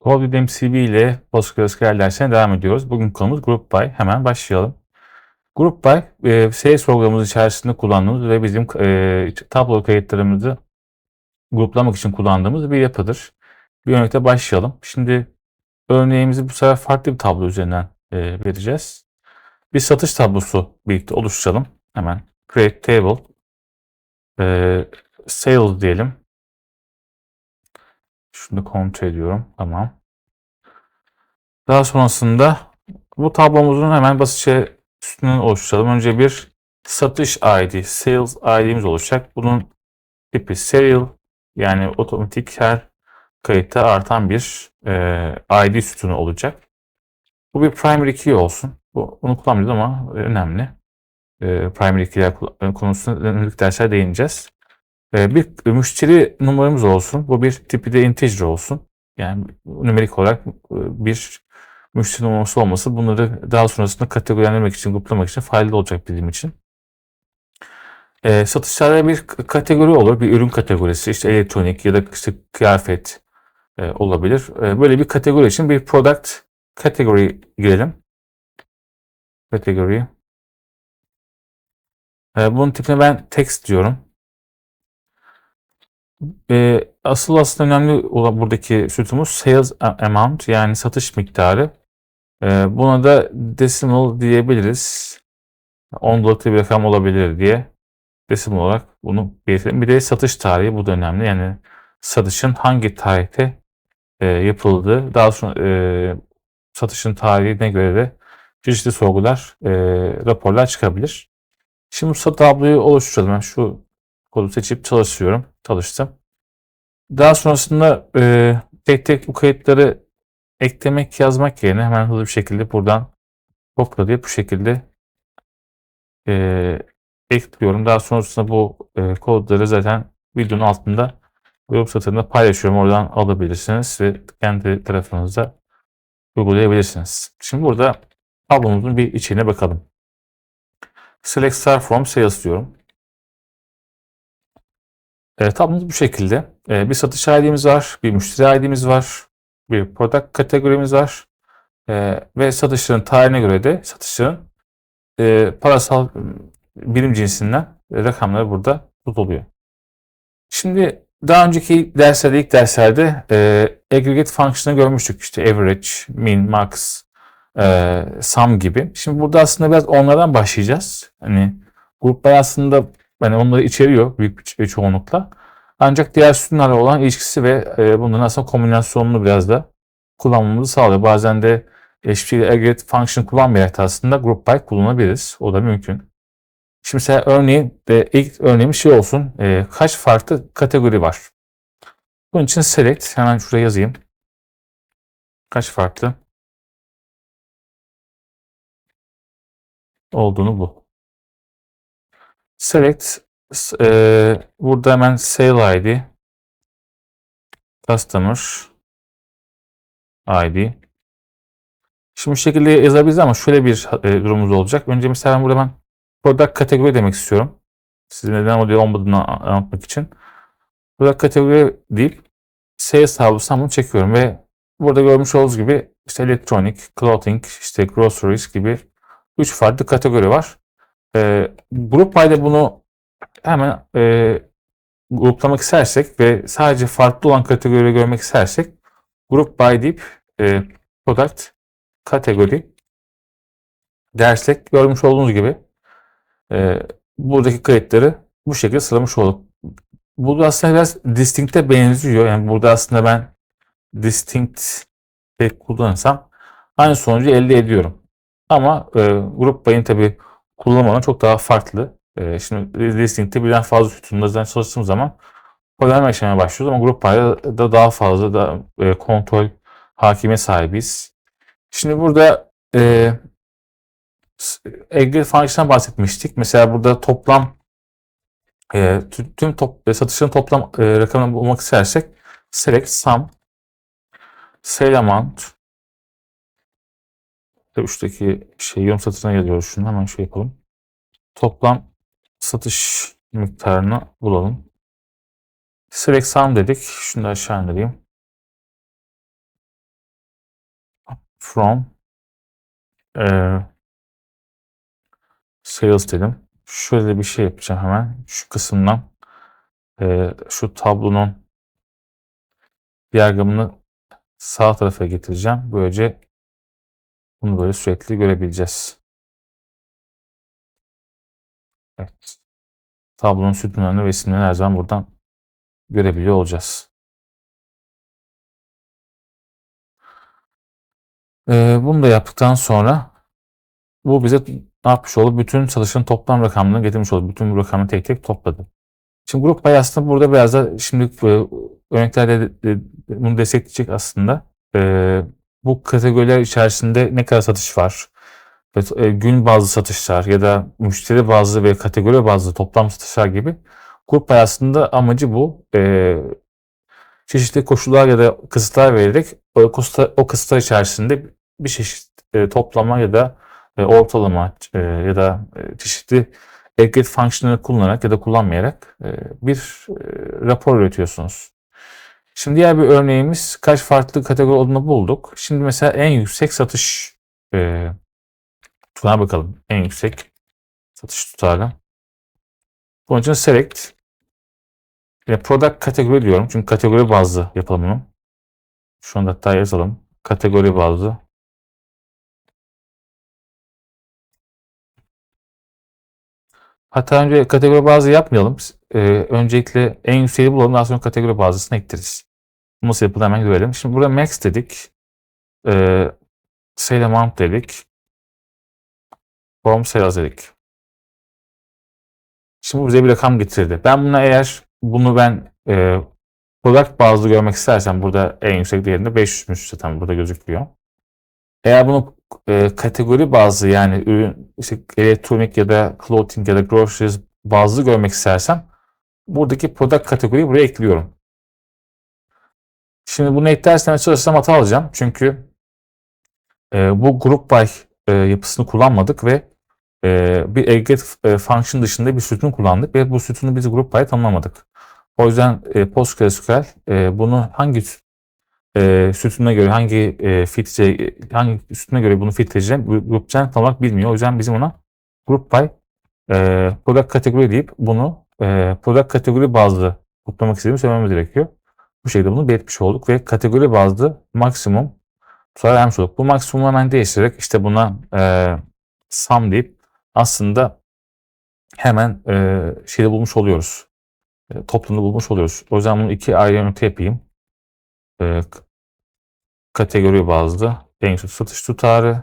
Code MCB ile PostgreSQL dersine devam ediyoruz. Bugün konumuz Group By. Hemen başlayalım. Group By, e, CS programımız içerisinde kullandığımız ve bizim e, tablo kayıtlarımızı gruplamak için kullandığımız bir yapıdır. Bir örnekte başlayalım. Şimdi örneğimizi bu sefer farklı bir tablo üzerinden e, vereceğiz. Bir satış tablosu birlikte oluşturalım. Hemen create table e, sales diyelim. Şunu kontrol ediyorum. Tamam. Daha sonrasında bu tablomuzun hemen basitçe üstünden oluşturalım. Önce bir satış ID, sales ID'miz olacak. Bunun tipi serial yani otomatik her kayıtta artan bir e, ID sütunu olacak. Bu bir primary key olsun. Bu, bunu kullanmıyoruz ama önemli. E, primary key'ler konusunda önümüzdeki dersler değineceğiz. E, bir müşteri numaramız olsun. Bu bir tipi de integer olsun. Yani numerik olarak e, bir müşteri numarası olması bunları daha sonrasında kategorilendirmek için, gruplamak için faydalı olacak bizim için. E, satışlarda bir kategori olur. Bir ürün kategorisi. işte elektronik ya da işte kıyafet e, olabilir. E, böyle bir kategori için bir product category girelim. Category. E, bunun tipine ben text diyorum. E, asıl aslında önemli olan buradaki sütunumuz sales amount yani satış miktarı. E, buna da decimal diyebiliriz. 10 dolarlık bir rakam olabilir diye decimal olarak bunu belirtelim. Bir de satış tarihi bu da önemli. Yani satışın hangi tarihte e, yapıldığı, daha sonra e, satışın tarihine göre de çeşitli sorgular, e, raporlar çıkabilir. Şimdi bu tabloyu oluşturalım. Ben şu kodu seçip çalışıyorum. Çalıştım. Daha sonrasında e, tek tek bu kayıtları eklemek, yazmak yerine hemen hızlı bir şekilde buradan kopyalayıp bu şekilde e, ekliyorum. Daha sonrasında bu e, kodları zaten videonun altında yorum satırında paylaşıyorum. Oradan alabilirsiniz ve kendi tarafınızda uygulayabilirsiniz. Şimdi burada tablomuzun bir içine bakalım. Select Star from Sales diyorum. E, tablomuz bu şekilde. E, bir satış ID'miz var, bir müşteri ID'miz var, bir product kategorimiz var e, ve satışların tarihine göre de satışların e, parasal birim cinsinden rakamları burada tutuluyor. Şimdi daha önceki derslerde, ilk derslerde e, aggregate function'ı görmüştük. İşte average, min, max, e, sum gibi. Şimdi burada aslında biraz onlardan başlayacağız. Hani gruplar aslında hani onları içeriyor büyük bir çoğunlukla. Ancak diğer sütunlarla olan ilişkisi ve e, bunların aslında kombinasyonunu biraz da kullanmamızı sağlıyor. Bazen de şekilde aggregate function kullanmayarak da aslında group by kullanabiliriz. O da mümkün. Şimdi mesela örneğin de ilk örneğimiz şey olsun. E, kaç farklı kategori var? Bunun için select hemen şuraya yazayım. Kaç farklı olduğunu bu. Select e, burada hemen sale ID customer ID Şimdi bu şekilde yazabiliriz ama şöyle bir e, durumumuz olacak. Önce mesela ben burada ben product kategori demek istiyorum. Size neden oluyor olmadığını anlatmak için. Product kategori deyip sales tablosuna bunu çekiyorum ve burada görmüş olduğunuz gibi işte elektronik, clothing, işte groceries gibi 3 farklı kategori var. E, Group By'de bunu hemen e, gruplamak istersek ve sadece farklı olan kategorileri görmek istersek Group By deyip e, Product kategori dersek görmüş olduğunuz gibi e, buradaki kayıtları bu şekilde sıralamış olduk. Bu aslında biraz distinct'e benziyor. Yani burada aslında ben distinct kullanırsam aynı sonucu elde ediyorum. Ama e, grup payın tabi kullanmanın çok daha farklı. E, şimdi distinct'te birden fazla sütunlardan çalıştığım zaman problem yaşamaya başlıyoruz ama grup payda da daha fazla da e, kontrol hakime sahibiz. Şimdi burada e, aggregate function'dan bahsetmiştik. Mesela burada toplam e, tüm top, e, satışların toplam e, rakamını bulmak istersek select sum sale amount üstteki şey yorum satırına yazıyoruz. Şunu hemen şey yapalım. Toplam satış miktarını bulalım. Select sum dedik. Şunu da aşağı indireyim. from eee, sales dedim. Şöyle bir şey yapacağım hemen. Şu kısımdan eee, şu tablonun diagramını sağ tarafa getireceğim. Böylece bunu böyle sürekli görebileceğiz. Evet. Tablonun sütunlarını ve isimlerini her zaman buradan görebiliyor olacağız. Ee, bunu da yaptıktan sonra bu bize ne yapmış oldu? Bütün çalışanın toplam rakamlarını getirmiş oldu. Bütün bu rakamları tek tek topladı. Şimdi grup pay aslında burada biraz da şimdi e, örneklerde de- de- bunu destekleyecek aslında. Ee, bu kategoriler içerisinde ne kadar satış var? E, gün bazlı satışlar ya da müşteri bazlı ve kategori bazlı toplam satışlar gibi grup aslında amacı bu. Ee, çeşitli koşullar ya da kısıtlar vererek o, kısıtlar, içerisinde bir çeşit e, toplama ya da e, ortalama e, ya da e, çeşitli aggregate fonksiyonları kullanarak ya da kullanmayarak e, bir e, rapor üretiyorsunuz. Şimdi diğer bir örneğimiz kaç farklı kategori olduğunu bulduk. Şimdi mesela en yüksek satış e, tutarına bakalım. En yüksek satış tutarı. Bunun için select e, product kategori diyorum. Çünkü kategori bazlı yapalım bunu. Şu anda hatta yazalım. Kategori bazlı. Hatta önce kategori bazlı yapmayalım. Ee, öncelikle en yükseği bulalım. Daha sonra kategori bazlısını ekleriz. Nasıl yapılır hemen görelim. Şimdi burada max dedik. Ee, sale amount dedik. From sales dedik. Şimdi bu bize bir rakam getirdi. Ben buna eğer bunu ben e, product bazlı görmek istersem burada en yüksek değerinde 500'müş zaten burada gözüküyor. Eğer bunu e, kategori bazlı yani ürün işte elektronik ya da clothing ya da groceries bazlı görmek istersem buradaki product kategoriyi buraya ekliyorum. Şimdi bunu eklersem çalışsam hata alacağım. Çünkü e, bu group by e, yapısını kullanmadık ve e, bir aggregate e, function dışında bir sütun kullandık ve bu sütunu biz group by tanımlamadık. O yüzden e, PostgreSQL e, bunu hangi e, sütununa göre hangi e, filtre hangi sütuna göre bunu filtreleyeceğim grupçan tam olarak bilmiyor. O yüzden bizim ona group by e, product kategori deyip bunu e, product kategori bazlı toplamak istediğimi söylememiz gerekiyor. Bu şekilde bunu belirtmiş olduk ve kategori bazlı maksimum tutar vermiş olduk. Bu maksimumu hemen değiştirerek işte buna e, sum deyip aslında hemen e, şeyi bulmuş oluyoruz. E, toplamını bulmuş oluyoruz. O yüzden bunu iki ayrı ünite yapayım. E, kategori bazlı en yüksek satış tutarı.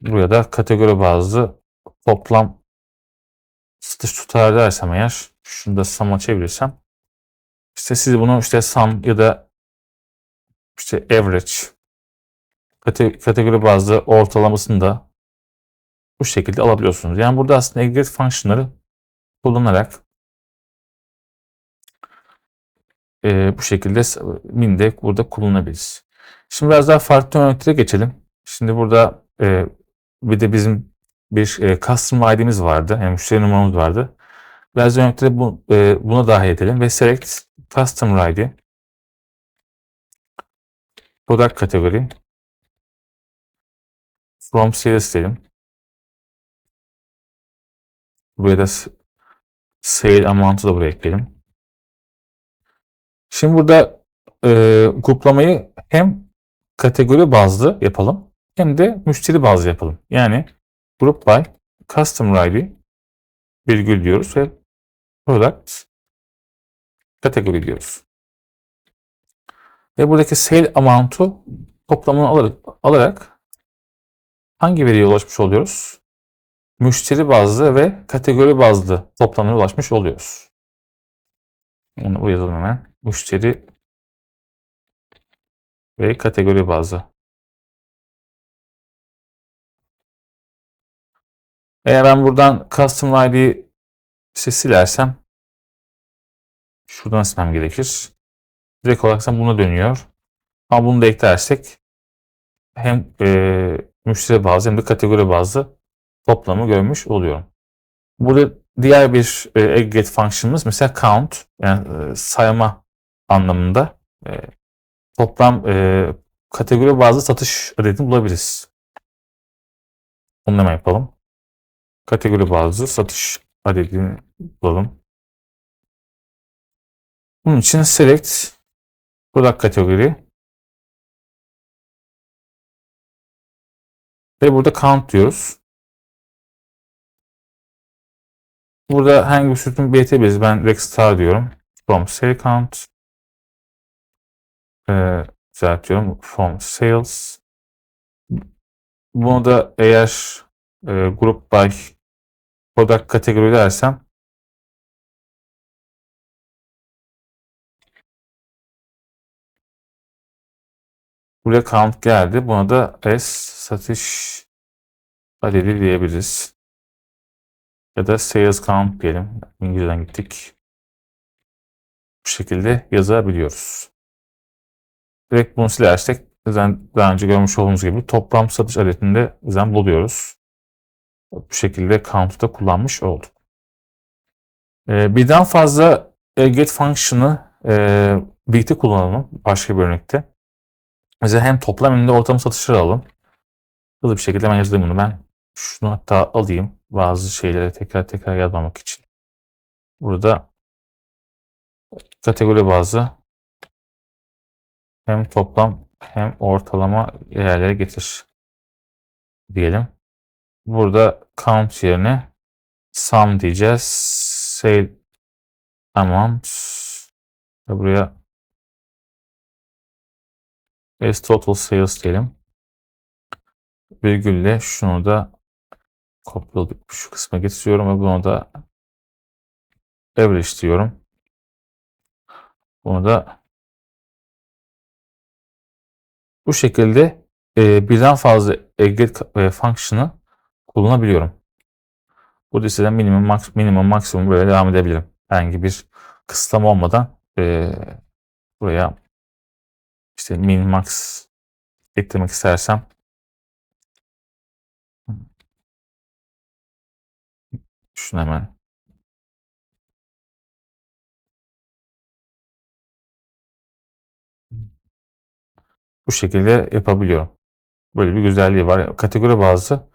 Buraya da kategori bazlı toplam satış tutarı dersem eğer şunu da sum'a çevirirsem işte siz bunu işte sum ya da işte average kate- kategori bazlı ortalamasını da bu şekilde alabiliyorsunuz. Yani burada aslında aggregate fonksiyonları kullanarak e, bu şekilde minde burada kullanabiliriz. Şimdi biraz daha farklı örneklere geçelim. Şimdi burada e, bir de bizim bir e, custom ID'miz vardı. Yani müşteri numaramız vardı. Biraz örnekleri bu, e, buna dahil edelim ve select custom ID product kategori from sales diyelim. Buraya da sale amount'u da buraya ekleyelim. Şimdi burada e, gruplamayı hem kategori bazlı yapalım hem de müşteri bazlı yapalım. Yani group by customer ID virgül diyoruz ve product kategori diyoruz. Ve buradaki sale amount'u toplamını alarak, alarak hangi veriye ulaşmış oluyoruz? Müşteri bazlı ve kategori bazlı toplamına ulaşmış oluyoruz. Onu bu yazalım hemen. Müşteri ve kategori bazlı. Eğer ben buradan custom ID işte silersem şuradan silmem gerekir. Direkt olarak buna dönüyor. Ama bunu da eklersek hem e, müşteri bazlı hem de kategori bazlı toplamı görmüş oluyorum. Burada diğer bir e, aggregate function'ımız mesela count yani e, sayma anlamında e, toplam e, kategori bazı satış adetini bulabiliriz. Onu hemen yapalım. Kategori bazı satış adedini bulalım. Bunun için select product kategori ve burada count diyoruz. Burada hangi bir sütun belirtebiliriz. Ben Rex Star diyorum. From sale count ee, düzeltiyorum. From sales bunu da eğer e, group by product kategori dersem buraya count geldi. Buna da S satış adedi diyebiliriz. Ya da sales count diyelim. İngilizceden gittik. Bu şekilde yazabiliyoruz. Direkt bunu silersek zaten daha önce görmüş olduğunuz gibi toplam satış adetinde zaten buluyoruz. Bu şekilde count'u da kullanmış olduk. Ee, birden fazla get function'ı e, birlikte kullanalım başka bir örnekte. Mesela hem toplam hem de ortam satışları alalım. Hızlı bir şekilde ben yazayım bunu. Ben şunu hatta alayım bazı şeyleri tekrar tekrar yazmamak için. Burada kategori bazı hem toplam hem ortalama değerlere getir diyelim. Burada count yerine sum diyeceğiz. Sale amount buraya as total sales diyelim. Virgülle şunu da kopyaladık. Şu kısma getiriyorum ve bunu da average diyorum. Bunu da bu şekilde e, birden fazla aggregate e, function'ı kullanabiliyorum. Burada ise minimum, max, minimum, maksimum böyle devam edebilirim. Herhangi bir kısıtlama olmadan e, buraya işte min, max eklemek istersem şunu hemen bu şekilde yapabiliyorum. Böyle bir güzelliği var. Kategori bazı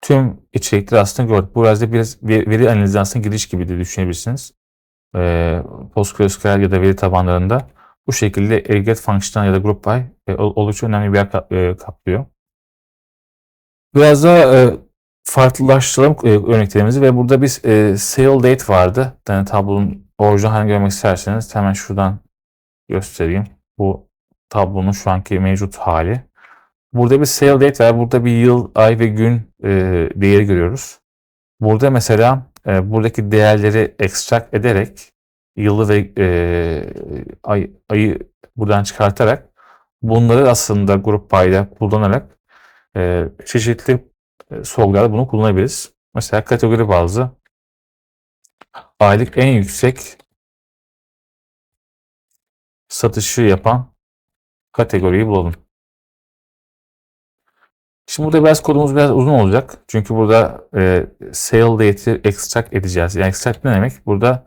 tüm içerikleri aslında gördük. Bu biraz da biraz veri analizi giriş gibi de düşünebilirsiniz. Ee, PostgreSQL ya da veri tabanlarında bu şekilde aggregate function ya da group by e, oldukça önemli bir yer e, kaplıyor. Biraz da e, farklılaştıralım e, örneklerimizi ve burada bir e, sale date vardı. Yani tablonun orijinal halini görmek isterseniz hemen şuradan göstereyim. Bu tablonun şu anki mevcut hali. Burada bir sale date var. Burada bir yıl, ay ve gün e, değeri görüyoruz. Burada mesela e, buradaki değerleri extract ederek yılı ve e, ay, ayı buradan çıkartarak bunları aslında grup payda kullanarak e, çeşitli e, sorgularda bunu kullanabiliriz. Mesela kategori bazı aylık en yüksek satışı yapan kategoriyi bulalım. Şimdi burada biraz kodumuz biraz uzun olacak. Çünkü burada e, sale date'i extract edeceğiz. Yani extract ne demek? Burada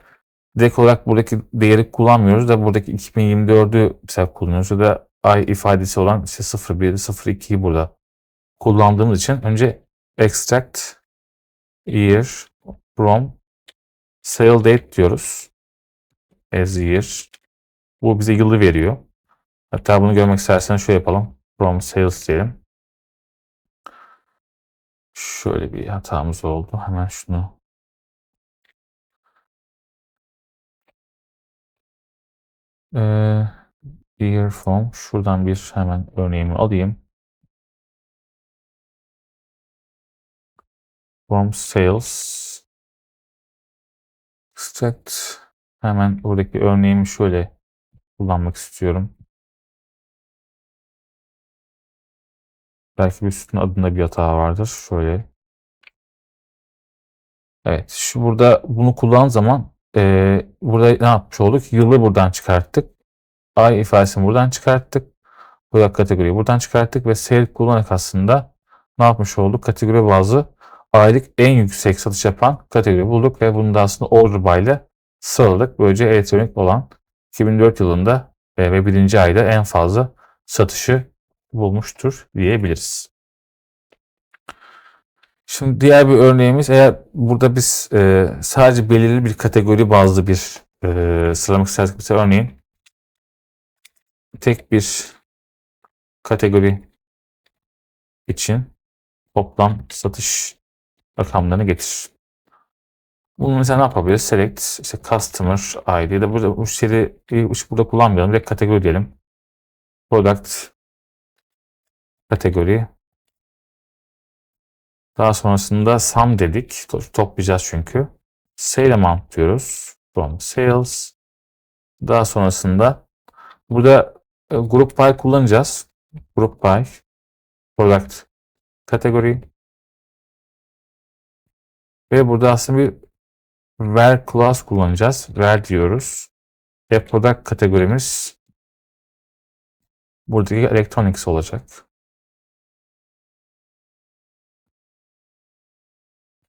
direkt olarak buradaki değeri kullanmıyoruz da buradaki 2024'ü mesela kullanıyoruz ya da ay ifadesi olan işte 01, 02'yi burada kullandığımız için önce extract year from sale date diyoruz. As year. Bu bize yılı veriyor. Hatta bunu görmek istersen şöyle yapalım. From sales diyelim. Şöyle bir hatamız oldu. Hemen şunu ee, year from şuradan bir hemen örneğimi alayım. From sales extract hemen buradaki örneğimi şöyle kullanmak istiyorum. Belki bir sütun adında bir hata vardır. Şöyle. Evet. Şu burada bunu kullan zaman e, burada ne yapmış olduk? Yılı buradan çıkarttık. Ay ifadesini buradan çıkarttık. Bu kategoriyi buradan çıkarttık ve seyir kullanarak aslında ne yapmış olduk? Kategori bazı aylık en yüksek satış yapan kategori bulduk ve bunu da aslında order by ile sıraladık. Böylece elektronik olan 2004 yılında ve birinci ayda en fazla satışı bulmuştur diyebiliriz. Şimdi diğer bir örneğimiz eğer burada biz e, sadece belirli bir kategori bazlı bir e, sıralamak istersek mesela örneğin tek bir kategori için toplam satış rakamlarını getir. Bunu mesela ne yapabiliriz? Select, işte customer ID de burada müşteri burada kullanmayalım. Direkt kategori diyelim. Product kategori. Daha sonrasında sum dedik. Toplayacağız çünkü. Sale amount diyoruz. From sales. Daha sonrasında burada e, group by kullanacağız. Group by product kategori ve burada aslında bir where class kullanacağız. Where diyoruz. Ve product kategorimiz buradaki electronics olacak.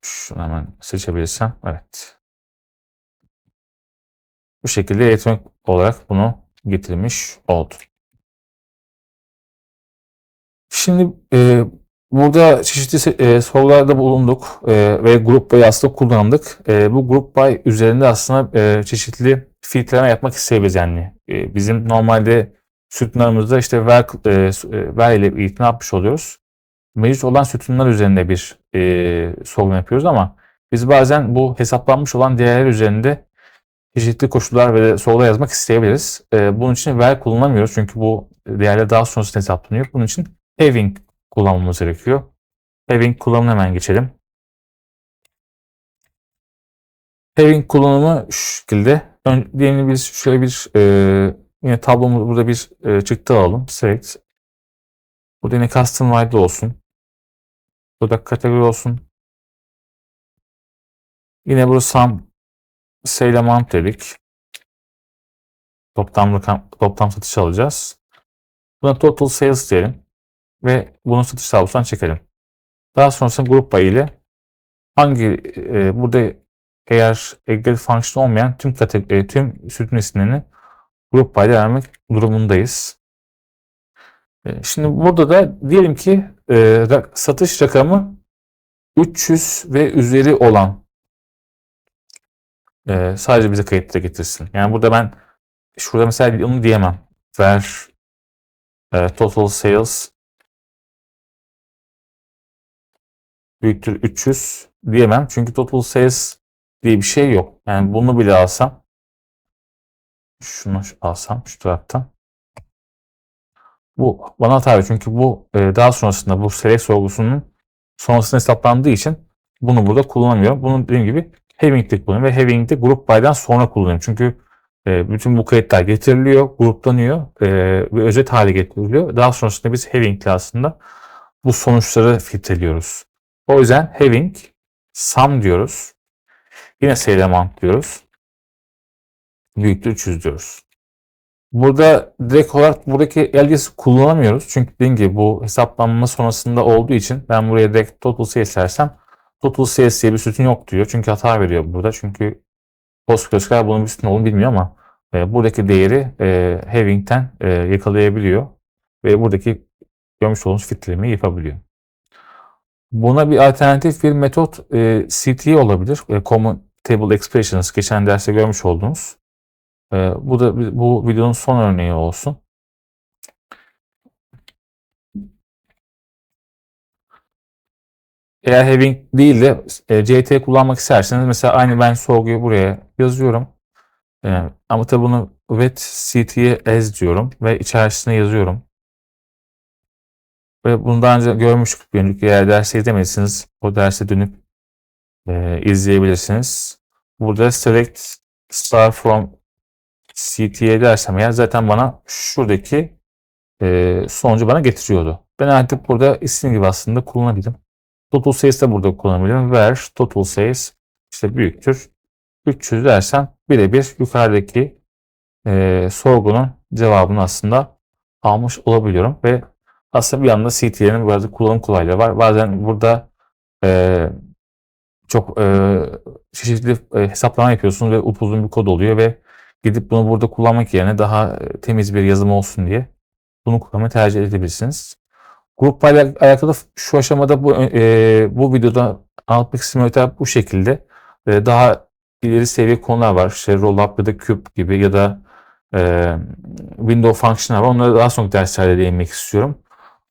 Şunu hemen seçebilirsem. Evet. Bu şekilde elektronik olarak bunu getirmiş oldum. Şimdi e, Burada çeşitli e, sorularda bulunduk e, ve grup by aslında kullandık. E, bu grup by üzerinde aslında e, çeşitli filtreleme yapmak isteyebiliriz yani. E, bizim normalde sütunlarımızda işte ver, e, ver ile birlikte ne yapmış oluyoruz? Mevcut olan sütunlar üzerinde bir e, sorun yapıyoruz ama biz bazen bu hesaplanmış olan değerler üzerinde çeşitli koşullar ve sorular yazmak isteyebiliriz. E, bunun için ver kullanamıyoruz çünkü bu değerler daha sonrasında hesaplanıyor. Bunun için having kullanmamız gerekiyor. Having kullanımına hemen geçelim. Having kullanımı şu şekilde. Diyelim biz şöyle bir e, yine tablomuz burada bir e, çıktı alalım. Select. Burada yine custom wide olsun. Burada kategori olsun. Yine burada sum sale amount dedik. Toplam rakam, toplam satış alacağız. Buna total sales diyelim ve bunu satış tablosundan çekelim. Daha sonrasında grup by ile hangi e, burada eğer aggregate function olmayan tüm kategori, tüm sütun isimlerini grup ile vermek durumundayız. E, şimdi burada da diyelim ki e, satış rakamı 300 ve üzeri olan e, sadece bize kayıtlara getirsin. Yani burada ben şurada mesela onu diyemem. Ver e, total sales büyüktür 300 diyemem. Çünkü total sales diye bir şey yok. Yani bunu bile alsam şunu alsam şu taraftan bu bana hata çünkü bu e, daha sonrasında bu select sorgusunun sonrasında hesaplandığı için bunu burada kullanamıyorum. Bunu dediğim gibi having'de kullanıyorum ve having'de group by'den sonra kullanıyorum. Çünkü e, bütün bu kayıtlar getiriliyor, gruplanıyor e, ve özet hale getiriliyor. Daha sonrasında biz having'le aslında bu sonuçları filtreliyoruz. O yüzden having sum diyoruz. Yine element diyoruz. Büyüktür 300 diyoruz. Burada direkt olarak buradaki alias kullanamıyoruz. Çünkü dediğim gibi bu hesaplanma sonrasında olduğu için ben buraya direkt total sales dersem total sales diye bir sütun yok diyor. Çünkü hata veriyor burada. Çünkü PostgreSQL bunun bir sütun olduğunu bilmiyor ama e, buradaki değeri e, having'ten e, yakalayabiliyor. Ve buradaki görmüş olduğunuz filtremeyi yapabiliyor. Buna bir alternatif bir metot e, CT olabilir. E, Common Table Expressions geçen derste görmüş olduğunuz. E, bu da bu videonun son örneği olsun. Eğer having değil de e, CT kullanmak isterseniz mesela aynı ben sorguyu buraya yazıyorum. E, ama tabi bunu with CT'ye as diyorum ve içerisine yazıyorum. Ve bunu daha önce görmüştük. Bir önceki eğer dersi izlemediyseniz o derse dönüp e, izleyebilirsiniz. Burada select star from CTA dersem eğer zaten bana şuradaki e, sonucu bana getiriyordu. Ben artık burada isim gibi aslında kullanabilirim. Total sayısı da burada kullanabilirim. Ver total sayısı işte büyüktür. 300 dersem birebir yukarıdaki e, sorgunun cevabını aslında almış olabiliyorum ve aslında bir yanda CT'lerin bazı kullanım kolaylığı var. Bazen burada e, çok e, çeşitli e, hesaplama yapıyorsunuz ve upuzun bir kod oluyor ve gidip bunu burada kullanmak yerine daha temiz bir yazım olsun diye bunu kullanmayı tercih edebilirsiniz. Grup alakalı şu aşamada bu e, bu videoda anlatmak istediğim bu şekilde. E, daha ileri seviye konular var. İşte rollup ya da cube gibi ya da e, window function'lar var. Onlara daha sonra derslerde değinmek istiyorum.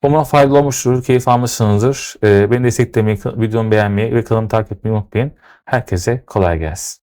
Umarım faydalı olmuştur, keyif almışsınızdır. E, beni desteklemeyi, videomu beğenmeyi ve kanalımı takip etmeyi unutmayın. Herkese kolay gelsin.